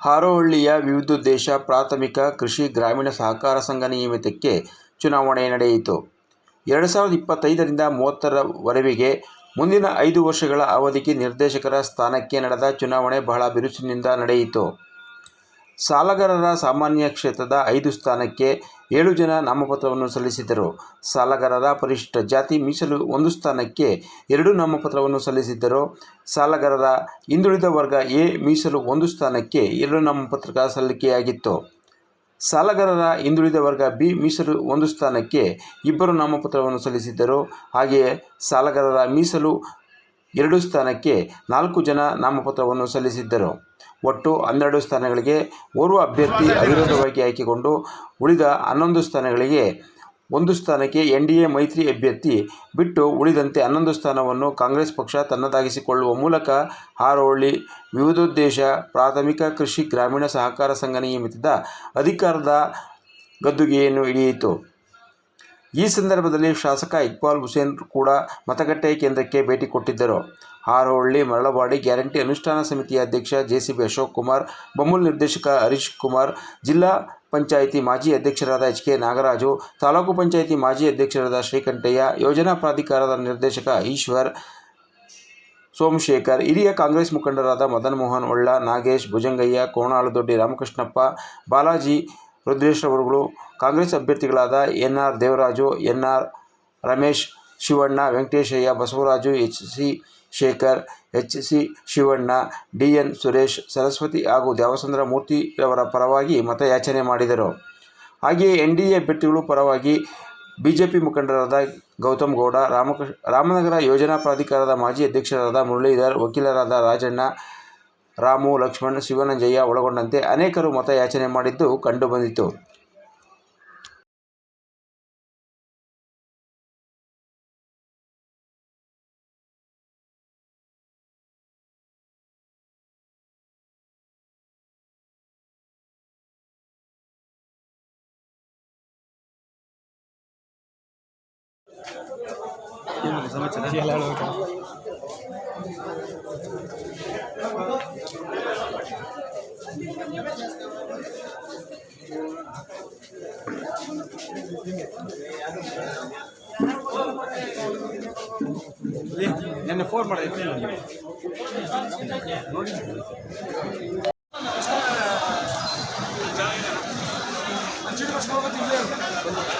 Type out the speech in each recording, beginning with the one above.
ಹಾರೋಹಳ್ಳಿಯ ವಿವಿಧೋದ್ದೇಶ ಪ್ರಾಥಮಿಕ, ಕೃಷಿ, ಗ್ರಾಮೀಣ ಸಹಕಾರ ಸಂಘ ನಿಯಮಿತಕ್ಕೆ ಚುನಾವಣೆ ನಡೆಯಿತು. ಎರಡು ಸಾವಿರದ ಇಪ್ಪತ್ತೈದರಿಂದ ಮೂವತ್ತರವರೆಗೆ ಮುಂದಿನ ಐದು ವರ್ಷಗಳ ಅವಧಿಗೆ ನಿರ್ದೇಶಕರ ಸ್ಥಾನಕ್ಕೆ ನಡೆದ ಚುನಾವಣೆ ಬಹಳ ಬಿರುಸಿನಿಂದ ನಡೆಯಿತು. ಸಾಲಗಾರರ ಸಾಮಾನ್ಯ ಕ್ಷೇತ್ರದ ಐದು ಸ್ಥಾನಕ್ಕೆ ಏಳು ಜನ ನಾಮಪತ್ರವನ್ನು ಸಲ್ಲಿಸಿದ್ದರು. ಸಾಲಗಾರರ ಪರಿಶಿಷ್ಟ ಜಾತಿ ಮೀಸಲು ಒಂದು ಸ್ಥಾನಕ್ಕೆ ಎರಡು ನಾಮಪತ್ರವನ್ನು ಸಲ್ಲಿಸಿದ್ದರು. ಸಾಲಗಾರರ ಹಿಂದುಳಿದ ವರ್ಗ ಎ ಮೀಸಲು ಒಂದು ಸ್ಥಾನಕ್ಕೆ ಎರಡು ನಾಮಪತ್ರ ಸಲ್ಲಿಕೆಯಾಗಿತ್ತು. ಸಾಲಗಾರರ ಹಿಂದುಳಿದ ವರ್ಗ ಬಿ ಮೀಸಲು ಒಂದು ಸ್ಥಾನಕ್ಕೆ ಇಬ್ಬರು ನಾಮಪತ್ರವನ್ನು ಸಲ್ಲಿಸಿದ್ದರು. ಹಾಗೆಯೇ ಸಾಲಗಾರರ ಮೀಸಲು ಎರಡು ಸ್ಥಾನಕ್ಕೆ ನಾಲ್ಕು ಜನ ನಾಮಪತ್ರವನ್ನು ಸಲ್ಲಿಸಿದ್ದರು. ಒಟ್ಟು ಹನ್ನೆರಡು ಸ್ಥಾನಗಳಿಗೆ ಓರ್ವ ಅಭ್ಯರ್ಥಿ ಅವಿರೋಧವಾಗಿ ಆಯ್ಕೆಗೊಂಡು ಉಳಿದ ಹನ್ನೊಂದು ಸ್ಥಾನಗಳಿಗೆ ಒಂದು ಸ್ಥಾನಕ್ಕೆ ಎನ್ಡಿಎ ಮೈತ್ರಿ ಅಭ್ಯರ್ಥಿ ಬಿಟ್ಟು ಉಳಿದಂತೆ ಹನ್ನೊಂದು ಸ್ಥಾನವನ್ನು ಕಾಂಗ್ರೆಸ್ ಪಕ್ಷ ತನ್ನದಾಗಿಸಿಕೊಳ್ಳುವ ಮೂಲಕ ಹಾರೋಹಳ್ಳಿ ವಿವಿಧೋದ್ದೇಶ ಪ್ರಾಥಮಿಕ ಕೃಷಿ ಗ್ರಾಮೀಣ ಸಹಕಾರ ಸಂಘ ನಿಯಮಿತದ ಅಧಿಕಾರದ ಗದ್ದುಗೆಯನ್ನು ಹಿಡಿಯಿತು. ಈ ಸಂದರ್ಭದಲ್ಲಿ ಶಾಸಕ ಇಕ್ಬಾಲ್ ಹುಸೇನ್ ಕೂಡ ಮತಗಟ್ಟೆ ಕೇಂದ್ರಕ್ಕೆ ಭೇಟಿ ಕೊಟ್ಟಿದ್ದರು. ಹಾರೋಹಳ್ಳಿ ಮರಳವಾಡಿ ಗ್ಯಾರಂಟಿ ಅನುಷ್ಠಾನ ಸಮಿತಿಯ ಅಧ್ಯಕ್ಷ ಜೆಸಿಬಿ ಅಶೋಕ್ ಕುಮಾರ್, ಬಮೂಲ್ ನಿರ್ದೇಶಕ ಹರೀಶ್ ಕುಮಾರ್, ಜಿಲ್ಲಾ ಪಂಚಾಯಿತಿ ಮಾಜಿ ಅಧ್ಯಕ್ಷರಾದ ಎಚ್. ಕೆ. ನಾಗರಾಜು, ತಾಲೂಕು ಪಂಚಾಯಿತಿ ಮಾಜಿ ಅಧ್ಯಕ್ಷರಾದ ಶ್ರೀಕಂಠಯ್ಯ, ಯೋಜನಾ ಪ್ರಾಧಿಕಾರದ ನಿರ್ದೇಶಕ ಈಶ್ವರ್, ಸೋಮಶೇಖರ್, ಹಿರಿಯ ಕಾಂಗ್ರೆಸ್ ಮುಖಂಡರಾದ ಮದನ್ ಮೋಹನ್ ಒಳ್ಳ ನಾಗೇಶ್, ಭುಜಂಗಯ್ಯ, ಕೋಣಾಳು ದೊಡ್ಡಿ ರಾಮಕೃಷ್ಣಪ್ಪ, ಬಾಲಾಜಿ, ರುದ್ರೇಶ್ರವರುಗಳು, Congress ಅಭ್ಯರ್ಥಿಗಳಾದ N. R. Devaraju, N. R. Ramesh, Shivanna, Venkateshaiah, Basavaraju, H. C. Shekhar, H. C. Shivanna, D. N. Suresh, Saraswati ಹಾಗೂ ದೇವಸಂದ್ರ ಮೂರ್ತಿಯವರ ಪರವಾಗಿ ಮತಯಾಚನೆ ಮಾಡಿದರು. ಹಾಗೆಯೇ ಎನ್ ಡಿ ಎ ಅಭ್ಯರ್ಥಿಗಳು ಪರವಾಗಿ ಬಿಜೆಪಿ ಮುಖಂಡರಾದ ಗೌತಮ್ ಗೌಡ ರಾಮಕೃಷ್ಣ ರಾಮನಗರ ಯೋಜನಾ ಪ್ರಾಧಿಕಾರದ ಮಾಜಿ ಅಧ್ಯಕ್ಷರಾದ ಮುರಳೀಧರ್, ವಕೀಲರಾದ ರಾಜಣ್ಣ, ರಾಮು, ಲಕ್ಷ್ಮಣ್, ಜಯ ಒಳಗೊಂಡಂತೆ ಅನೇಕರು ಮತಯಾಚನೆ ಮಾಡಿದ್ದು ಕಂಡುಬಂದಿತು. ನೆನ್ನೆ ಫೋನ್ ಮಾಡಿದ್ದೆ ನೋಡಿ ಅವರು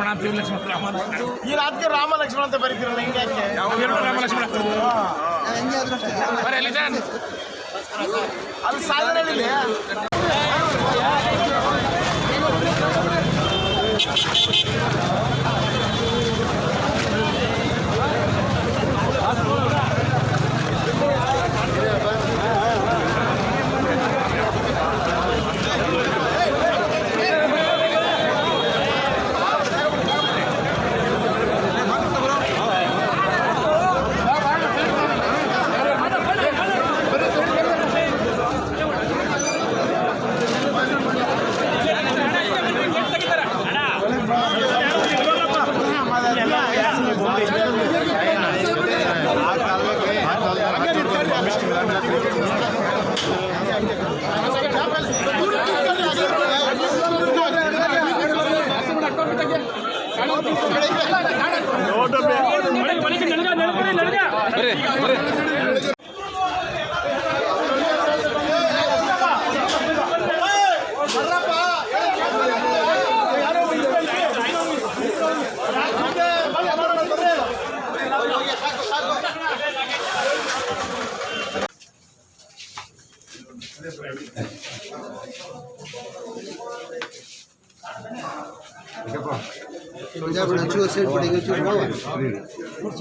ಲಕ್ಷ್ಮಣ ಅಂತ ಇವ್ನು ಲಕ್ಷ್ಮಣ ರಾಮನ್ ಈ ರಾತ್ರಿ ರಾಮ ಲಕ್ಷ್ಮಣ ಅಂತ ಬರೀತಿರಲ್ಲ ಹಿಂಗೆ ಯಾಕೆ? ಎರಡು ರಾಮ ಲಕ್ಷ್ಮಣ ನಾವು ಹೆಂಗೆ ಆದ್ರೂ ಅಷ್ಟೇ ಬರೀ ಎಲ್ಲಿದ್ದಾನೆ ಅಲ್ಲಿ ಸಾಧನೆಯಲ್ಲಿ ನೋಡ್ರಿ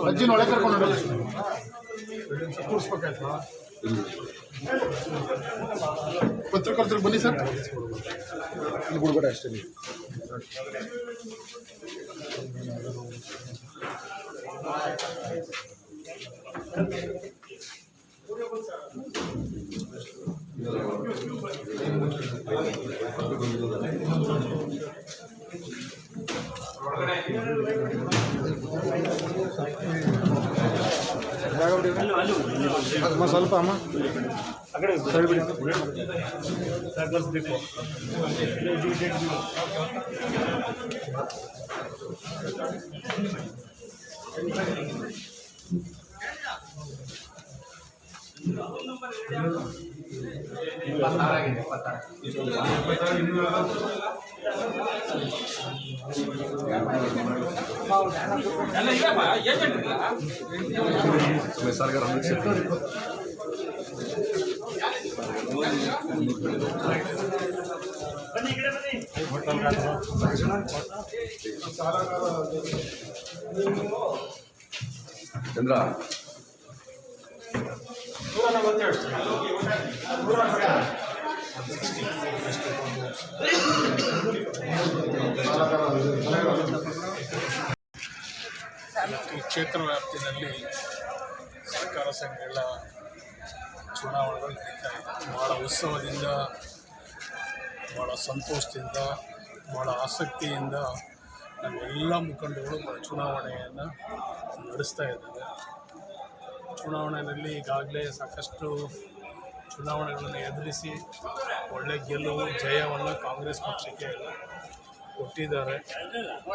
ಅಜ್ಜಿನ ಒಳಗೆ ಕರ್ಕೊಂಡು ಹೋಗಿ. ಪತ್ರಕರ್ತರು ಬನ್ನಿ ಸರ್ ಇಲ್ಲಿ ಬಿಡ್ಬೇಡ ಅಷ್ಟೇ ನೀವು. ಅಮ್ಮ ಸ್ವಲ್ಪ ಅಮ್ಮ ಸರಿ ಬಿಡಿ ಚಂದ್ರ ಈ ಕ್ಷೇತ್ರ ವ್ಯಾಪ್ತಿನಲ್ಲಿ ಸರ್ಕಾರ ಸಂಘಗಳ ಚುನಾವಣೆಗಳು ನಡೀತಾ ಇದೆ. ಭಾಳ ಉತ್ಸವದಿಂದ ಭಾಳ ಸಂತೋಷದಿಂದ ಭಾಳ ಆಸಕ್ತಿಯಿಂದ ನಮ್ಮೆಲ್ಲ ಮುಖಂಡಗಳು ಚುನಾವಣೆಯನ್ನು ನಡೆಸ್ತಾ ಇದ್ದಾರೆ. ಚುನಾವಣೆಯಲ್ಲಿ ಈಗಾಗಲೇ ಸಾಕಷ್ಟು ಚುನಾವಣೆಗಳನ್ನು ಎದುರಿಸಿ ಒಳ್ಳೆ ಗೆಲುವು, ಜಯವನ್ನು ಕಾಂಗ್ರೆಸ್ ಪಕ್ಷಕ್ಕೆ ಕೊಟ್ಟಿದ್ದಾರೆ.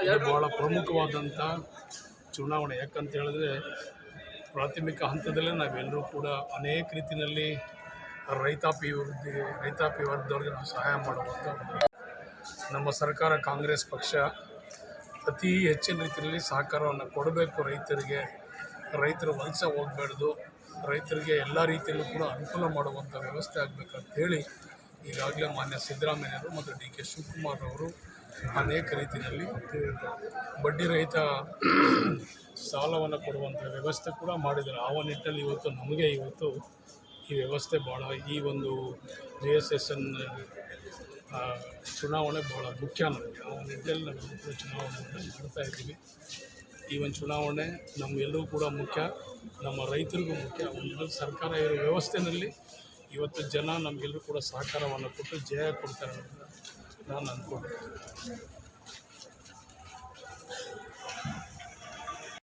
ಇದು ಭಾಳ ಪ್ರಮುಖವಾದಂಥ ಚುನಾವಣೆ. ಯಾಕಂತ ಹೇಳಿದ್ರೆ, ಪ್ರಾಥಮಿಕ ಹಂತದಲ್ಲೇ ನಾವೆಲ್ಲರೂ ಕೂಡ ಅನೇಕ ರೀತಿಯಲ್ಲಿ ರೈತಾಪಿ ವೃದ್ಧಿ ರೈತಾಪಿ ವರ್ಗದವ್ರಿಗೆ ನಾವು ಸಹಾಯ ಮಾಡುವಂಥ ನಮ್ಮ ಸರ್ಕಾರ, ಕಾಂಗ್ರೆಸ್ ಪಕ್ಷ ಅತಿ ಹೆಚ್ಚಿನ ರೀತಿಯಲ್ಲಿ ಸಹಕಾರವನ್ನು ಕೊಡಬೇಕು ರೈತರಿಗೆ. ರೈತರು ವಲಸೆ ಹೋಗಬಾರ್ದು, ರೈತರಿಗೆ ಎಲ್ಲ ರೀತಿಯಲ್ಲೂ ಕೂಡ ಅನುಕೂಲ ಮಾಡುವಂಥ ವ್ಯವಸ್ಥೆ ಆಗಬೇಕಂತೇಳಿ ಈಗಾಗಲೇ ಮಾನ್ಯ ಸಿದ್ದರಾಮಯ್ಯವರು ಮತ್ತು ಡಿ ಕೆ ಶಿವಕುಮಾರ್ ಅವರು ಅನೇಕ ರೀತಿಯಲ್ಲಿ ಬಡ್ಡಿ ರಹಿತ ಸಾಲವನ್ನು ಕೊಡುವಂಥ ವ್ಯವಸ್ಥೆ ಕೂಡ ಮಾಡಿದ್ದಾರೆ. ಆ ನಿಟ್ಟಲ್ಲಿ ಇವತ್ತು ನಮಗೆ ಇವತ್ತು ಈ ವ್ಯವಸ್ಥೆ ಭಾಳ ಈ ಒಂದು ಜಿ ಎಸ್ ಎಸ್ ಎನ್ ಚುನಾವಣೆ ಭಾಳ ಮುಖ್ಯ ನಮಗೆ. ಆ ನಿಟ್ಟಲ್ಲಿ ನಾವು ಚುನಾವಣೆಯನ್ನು ಮಾಡ್ತಾ ಇದ್ದೀವಿ. ಈ ಒಂದು ಚುನಾವಣೆ ನಮಗೆಲ್ಲರೂ ಕೂಡ ಮುಖ್ಯ, ನಮ್ಮ ರೈತರಿಗೂ ಮುಖ್ಯ. ಒಂದು ಸರ್ಕಾರ ಇರೋ ವ್ಯವಸ್ಥೆಯಲ್ಲಿ ಇವತ್ತು ಜನ ನಮಗೆಲ್ಲರೂ ಕೂಡ ಸಹಕಾರವನ್ನು ಕೊಟ್ಟು ಜಯ ಕೊಡ್ತಾರೆ ಅಂತ ನಾನು ಅಂದ್ಕೊಂಡಿದ್ದೀನಿ